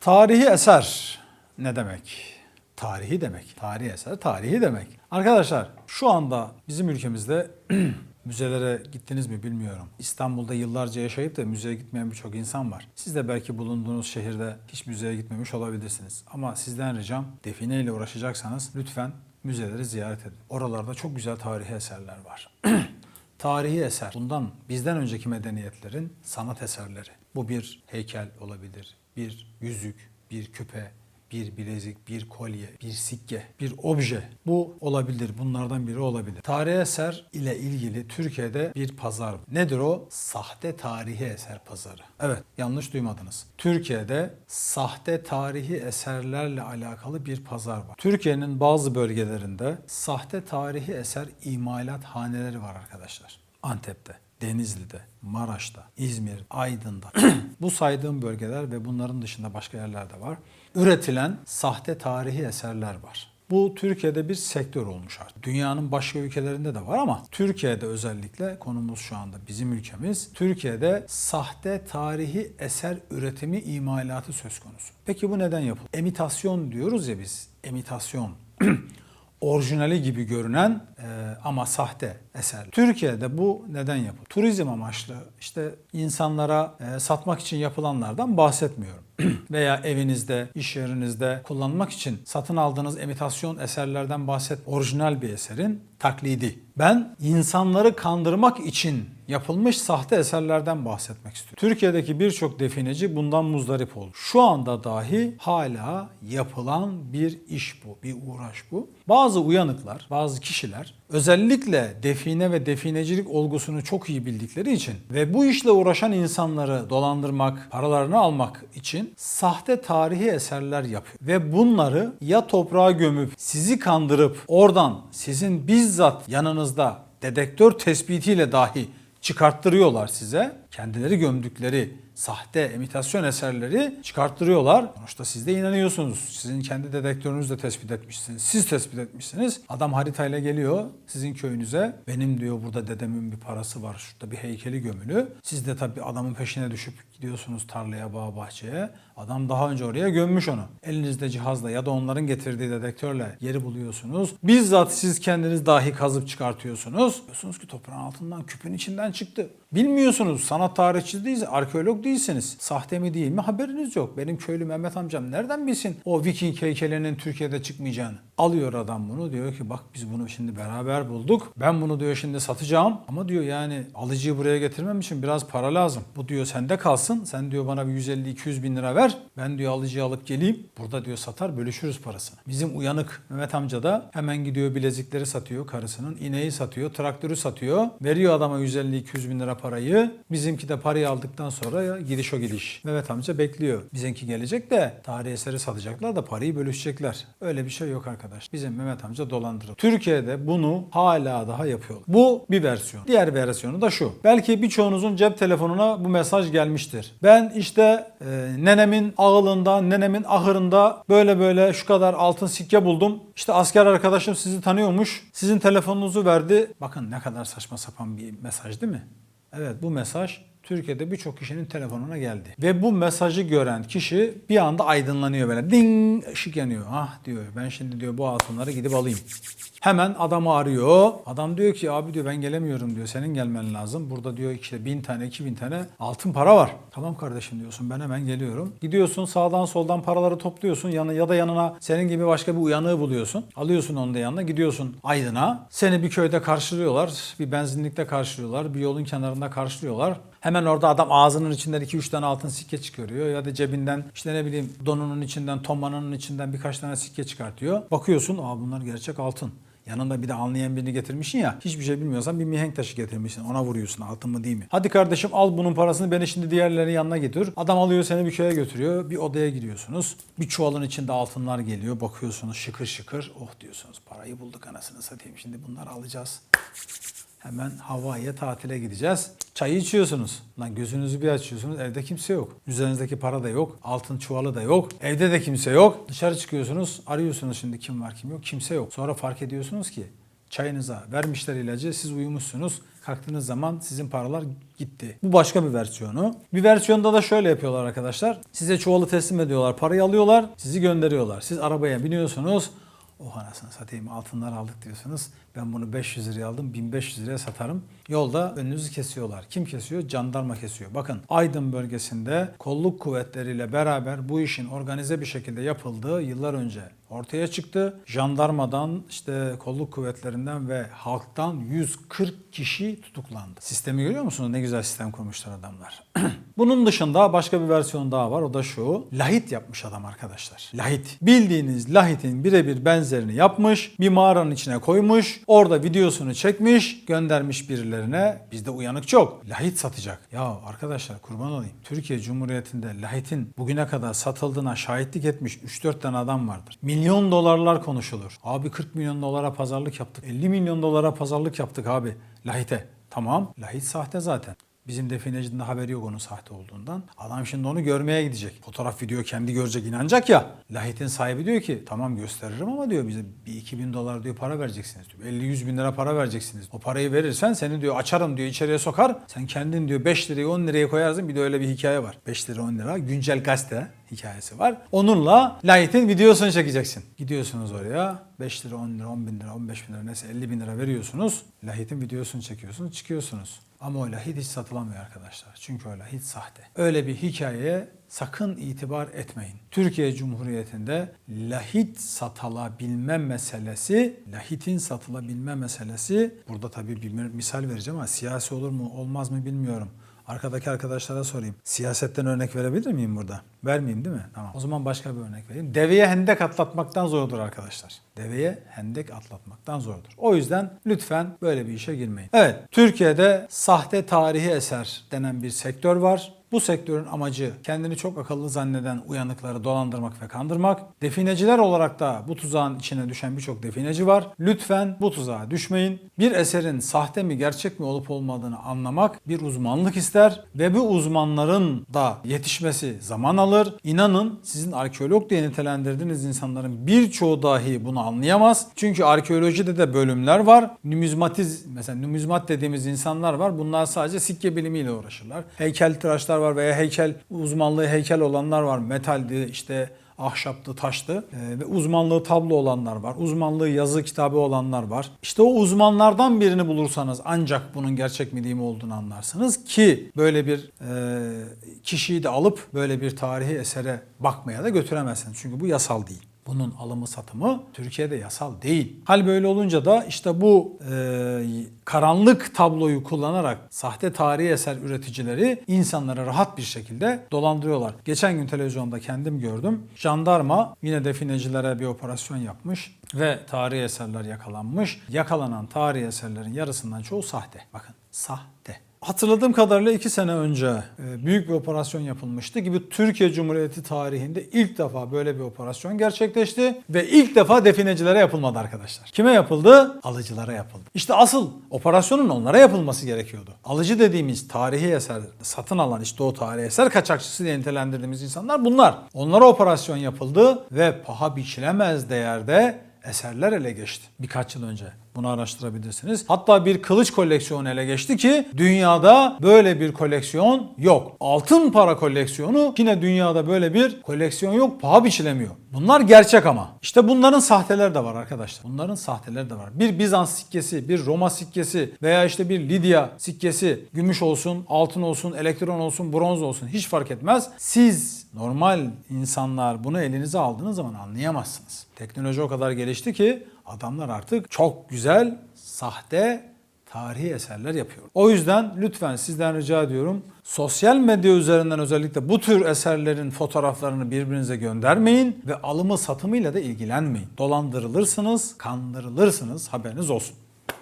Tarihi eser ne demek? Tarihi demek. Tarihi eser, tarihi demek. Arkadaşlar şu anda bizim ülkemizde müzelere gittiniz mi bilmiyorum. İstanbul'da yıllarca yaşayıp da müzeye gitmeyen birçok insan var. Siz de belki bulunduğunuz şehirde hiç müzeye gitmemiş olabilirsiniz. Ama sizden ricam define ile uğraşacaksanız lütfen müzeleri ziyaret edin. Oralarda çok güzel tarihi eserler var. Tarihi eser. Bundan bizden önceki medeniyetlerin sanat eserleri. Bu bir heykel olabilir, bir yüzük, bir küpe, bir bilezik, bir kolye, bir sikke, bir obje. Bu olabilir. Bunlardan biri olabilir. Tarihi eser ile ilgili Türkiye'de bir pazar. Nedir o? Sahte tarihi eser pazarı. Evet, yanlış duymadınız. Türkiye'de sahte tarihi eserlerle alakalı bir pazar var. Türkiye'nin bazı bölgelerinde sahte tarihi eser imalat haneleri var arkadaşlar. Antep'te, Denizli'de, Maraş'ta, İzmir, Aydın'da. Bu saydığım bölgeler ve bunların dışında başka yerlerde var. Üretilen sahte tarihi eserler var. Bu Türkiye'de bir sektör olmuş artık. Dünyanın başka ülkelerinde de var ama Türkiye'de özellikle konumuz şu anda bizim ülkemiz. Türkiye'de sahte tarihi eser üretimi imalatı söz konusu. Peki bu neden yapılıyor? Emitasyon diyoruz ya biz. Emitasyon. orijinali gibi görünen e, ama sahte eser. Türkiye'de bu neden yapılıyor? Turizm amaçlı işte insanlara e, satmak için yapılanlardan bahsetmiyorum. Veya evinizde, iş yerinizde kullanmak için satın aldığınız emitasyon eserlerden bahset. Orijinal bir eserin taklidi. Ben insanları kandırmak için yapılmış sahte eserlerden bahsetmek istiyorum. Türkiye'deki birçok defineci bundan muzdarip oldu. Şu anda dahi hala yapılan bir iş bu, bir uğraş bu. Bazı uyanıklar, bazı kişiler özellikle define ve definecilik olgusunu çok iyi bildikleri için ve bu işle uğraşan insanları dolandırmak, paralarını almak için sahte tarihi eserler yapıyor. Ve bunları ya toprağa gömüp sizi kandırıp oradan sizin bizzat yanınızda dedektör tespitiyle dahi çıkarttırıyorlar size. Kendileri gömdükleri sahte imitasyon eserleri çıkarttırıyorlar. Sonuçta siz de inanıyorsunuz. Sizin kendi dedektörünüz de tespit etmişsiniz. Siz tespit etmişsiniz. Adam haritayla geliyor sizin köyünüze. Benim diyor burada dedemin bir parası var. Şurada bir heykeli gömülü. Siz de tabii adamın peşine düşüp gidiyorsunuz tarlaya, bağ, bahçeye. Adam daha önce oraya gömmüş onu. Elinizde cihazla ya da onların getirdiği dedektörle yeri buluyorsunuz. Bizzat siz kendiniz dahi kazıp çıkartıyorsunuz. Diyorsunuz ki toprağın altından küpün içinden çıktı. Bilmiyorsunuz. Sanat tarihçisi değilsiniz, arkeolog değilsiniz. Sahte mi değil mi haberiniz yok. Benim köylü Mehmet amcam nereden bilsin o Viking heykelinin Türkiye'de çıkmayacağını? Alıyor adam bunu diyor ki bak biz bunu şimdi beraber bulduk. Ben bunu diyor şimdi satacağım. Ama diyor yani alıcıyı buraya getirmem için biraz para lazım. Bu diyor sende kalsın. Sen diyor bana bir 150-200 bin lira ver. Ben diyor alıcıyı alıp geleyim. Burada diyor satar bölüşürüz parasını. Bizim uyanık Mehmet amca da hemen gidiyor bilezikleri satıyor karısının. ineği satıyor, traktörü satıyor. Veriyor adama 150-200 bin lira parayı. Bizimki de parayı aldıktan sonra ya gidiş o gidiş. Mehmet amca bekliyor. Bizimki gelecek de tarih eseri satacaklar da parayı bölüşecekler. Öyle bir şey yok arkadaş. Bizim Mehmet amca dolandırır. Türkiye'de bunu hala daha yapıyorlar. Bu bir versiyon. Diğer versiyonu da şu. Belki birçoğunuzun cep telefonuna bu mesaj gelmiştir. Ben işte e, nenemin ağılında, nenemin ahırında böyle böyle şu kadar altın sikke buldum. İşte asker arkadaşım sizi tanıyormuş. Sizin telefonunuzu verdi. Bakın ne kadar saçma sapan bir mesaj değil mi? Evet bu mesaj Türkiye'de birçok kişinin telefonuna geldi. Ve bu mesajı gören kişi bir anda aydınlanıyor böyle. Ding ışık yanıyor. Ah diyor ben şimdi diyor bu altınları gidip alayım. Hemen adamı arıyor. Adam diyor ki abi diyor ben gelemiyorum diyor. Senin gelmen lazım. Burada diyor işte bin tane iki bin tane altın para var. Tamam kardeşim diyorsun ben hemen geliyorum. Gidiyorsun sağdan soldan paraları topluyorsun. Yanı, ya da yanına senin gibi başka bir uyanığı buluyorsun. Alıyorsun onu da yanına gidiyorsun Aydın'a. Seni bir köyde karşılıyorlar. Bir benzinlikte karşılıyorlar. Bir yolun kenarında karşılıyorlar. Hemen orada adam ağzının içinden 2-3 tane altın sikke çıkarıyor ya da cebinden işte ne bileyim donunun içinden, tomanının içinden birkaç tane sikke çıkartıyor. Bakıyorsun aa bunlar gerçek altın. Yanında bir de anlayan birini getirmişsin ya. Hiçbir şey bilmiyorsan bir mihenk taşı getirmişsin. Ona vuruyorsun altın mı değil mi? Hadi kardeşim al bunun parasını beni şimdi diğerlerinin yanına getir. Adam alıyor seni bir köye götürüyor. Bir odaya giriyorsunuz. Bir çuvalın içinde altınlar geliyor. Bakıyorsunuz şıkır şıkır. Oh diyorsunuz parayı bulduk anasını satayım. Şimdi bunları alacağız. Hemen Hawaii'ye tatile gideceğiz. Çayı içiyorsunuz. Lan gözünüzü bir açıyorsunuz. Evde kimse yok. Üzerinizdeki para da yok. Altın çuvalı da yok. Evde de kimse yok. Dışarı çıkıyorsunuz. Arıyorsunuz şimdi kim var kim yok. Kimse yok. Sonra fark ediyorsunuz ki Çayınıza vermişler ilacı, siz uyumuşsunuz. Kalktığınız zaman sizin paralar gitti. Bu başka bir versiyonu. Bir versiyonda da şöyle yapıyorlar arkadaşlar. Size çuvalı teslim ediyorlar, parayı alıyorlar, sizi gönderiyorlar. Siz arabaya biniyorsunuz. Oh anasını satayım altınlar aldık diyorsunuz. Ben bunu 500 liraya aldım 1500 liraya satarım. Yolda önünüzü kesiyorlar. Kim kesiyor? Jandarma kesiyor. Bakın Aydın bölgesinde kolluk kuvvetleriyle beraber bu işin organize bir şekilde yapıldığı yıllar önce ortaya çıktı. Jandarmadan işte kolluk kuvvetlerinden ve halktan 140 kişi tutuklandı. Sistemi görüyor musunuz? Ne güzel sistem kurmuşlar adamlar. Bunun dışında başka bir versiyon daha var. O da şu. Lahit yapmış adam arkadaşlar. Lahit. Bildiğiniz lahitin birebir benzerini yapmış. Bir mağaranın içine koymuş. Orada videosunu çekmiş. Göndermiş birilerine. Bizde uyanık çok. Lahit satacak. Ya arkadaşlar kurban olayım. Türkiye Cumhuriyeti'nde lahitin bugüne kadar satıldığına şahitlik etmiş 3-4 tane adam vardır. Milyon dolarlar konuşulur. Abi 40 milyon dolara pazarlık yaptık. 50 milyon dolara pazarlık yaptık abi lahite. Tamam lahit sahte zaten. Bizim definecinin de haberi yok onun sahte olduğundan. Adam şimdi onu görmeye gidecek. Fotoğraf video kendi görecek inanacak ya. Lahitin sahibi diyor ki tamam gösteririm ama diyor bize bir 2000 dolar diyor para vereceksiniz diyor. 50-100 bin lira para vereceksiniz. O parayı verirsen seni diyor açarım diyor içeriye sokar. Sen kendin diyor 5 lirayı 10 liraya koyarsın. Bir de öyle bir hikaye var. 5 lira 10 lira güncel gazete hikayesi var. Onunla Lahit'in videosunu çekeceksin. Gidiyorsunuz oraya 5 lira 10 lira 10 bin lira 15 bin lira neyse 50 bin lira veriyorsunuz. Lahit'in videosunu çekiyorsunuz çıkıyorsunuz. Ama o lahit hiç satılamıyor arkadaşlar. Çünkü o lahit sahte. Öyle bir hikayeye sakın itibar etmeyin. Türkiye Cumhuriyeti'nde lahit satılabilme meselesi, lahitin satılabilme meselesi, burada tabii bir misal vereceğim ama siyasi olur mu olmaz mı bilmiyorum. Arkadaki arkadaşlara sorayım. Siyasetten örnek verebilir miyim burada? Vermeyeyim değil mi? Tamam. O zaman başka bir örnek vereyim. Deveye hendek atlatmaktan zordur arkadaşlar. Deveye hendek atlatmaktan zordur. O yüzden lütfen böyle bir işe girmeyin. Evet, Türkiye'de sahte tarihi eser denen bir sektör var. Bu sektörün amacı kendini çok akıllı zanneden uyanıkları dolandırmak ve kandırmak. Defineciler olarak da bu tuzağın içine düşen birçok defineci var. Lütfen bu tuzağa düşmeyin. Bir eserin sahte mi gerçek mi olup olmadığını anlamak bir uzmanlık ister ve bu uzmanların da yetişmesi zaman alır. İnanın sizin arkeolog diye nitelendirdiğiniz insanların birçoğu dahi bunu anlayamaz. Çünkü arkeolojide de bölümler var. Numizmatiz mesela numizmat dediğimiz insanlar var. Bunlar sadece sikke bilimiyle uğraşırlar. Heykeltıraşlar var veya heykel uzmanlığı heykel olanlar var. Metaldi işte ahşaptı, taştı Ee, ve uzmanlığı tablo olanlar var. Uzmanlığı yazı kitabı olanlar var. İşte o uzmanlardan birini bulursanız ancak bunun gerçek mi değil mi olduğunu anlarsınız ki böyle bir e, kişiyi de alıp böyle bir tarihi esere bakmaya da götüremezsiniz. Çünkü bu yasal değil. Bunun alımı satımı Türkiye'de yasal değil. Hal böyle olunca da işte bu e, karanlık tabloyu kullanarak sahte tarihi eser üreticileri insanları rahat bir şekilde dolandırıyorlar. Geçen gün televizyonda kendim gördüm. Jandarma yine definecilere bir operasyon yapmış ve tarihi eserler yakalanmış. Yakalanan tarihi eserlerin yarısından çoğu sahte. Bakın sahte. Hatırladığım kadarıyla iki sene önce e, büyük bir operasyon yapılmıştı gibi Türkiye Cumhuriyeti tarihinde ilk defa böyle bir operasyon gerçekleşti ve ilk defa definecilere yapılmadı arkadaşlar. Kime yapıldı? Alıcılara yapıldı. İşte asıl operasyonun onlara yapılması gerekiyordu. Alıcı dediğimiz tarihi eser satın alan işte o tarihi eser kaçakçısı diye nitelendirdiğimiz insanlar bunlar. Onlara operasyon yapıldı ve paha biçilemez değerde eserler ele geçti birkaç yıl önce. Bunu araştırabilirsiniz. Hatta bir kılıç koleksiyonu ele geçti ki dünyada böyle bir koleksiyon yok. Altın para koleksiyonu yine dünyada böyle bir koleksiyon yok. Paha biçilemiyor. Bunlar gerçek ama. İşte bunların sahteleri de var arkadaşlar. Bunların sahteleri de var. Bir Bizans sikkesi, bir Roma sikkesi veya işte bir Lidya sikkesi gümüş olsun, altın olsun, elektron olsun, bronz olsun hiç fark etmez. Siz normal insanlar bunu elinize aldığınız zaman anlayamazsınız. Teknoloji o kadar gelişti ki adamlar artık çok güzel sahte tarihi eserler yapıyor. O yüzden lütfen sizden rica ediyorum sosyal medya üzerinden özellikle bu tür eserlerin fotoğraflarını birbirinize göndermeyin ve alımı satımıyla da ilgilenmeyin. Dolandırılırsınız, kandırılırsınız haberiniz olsun.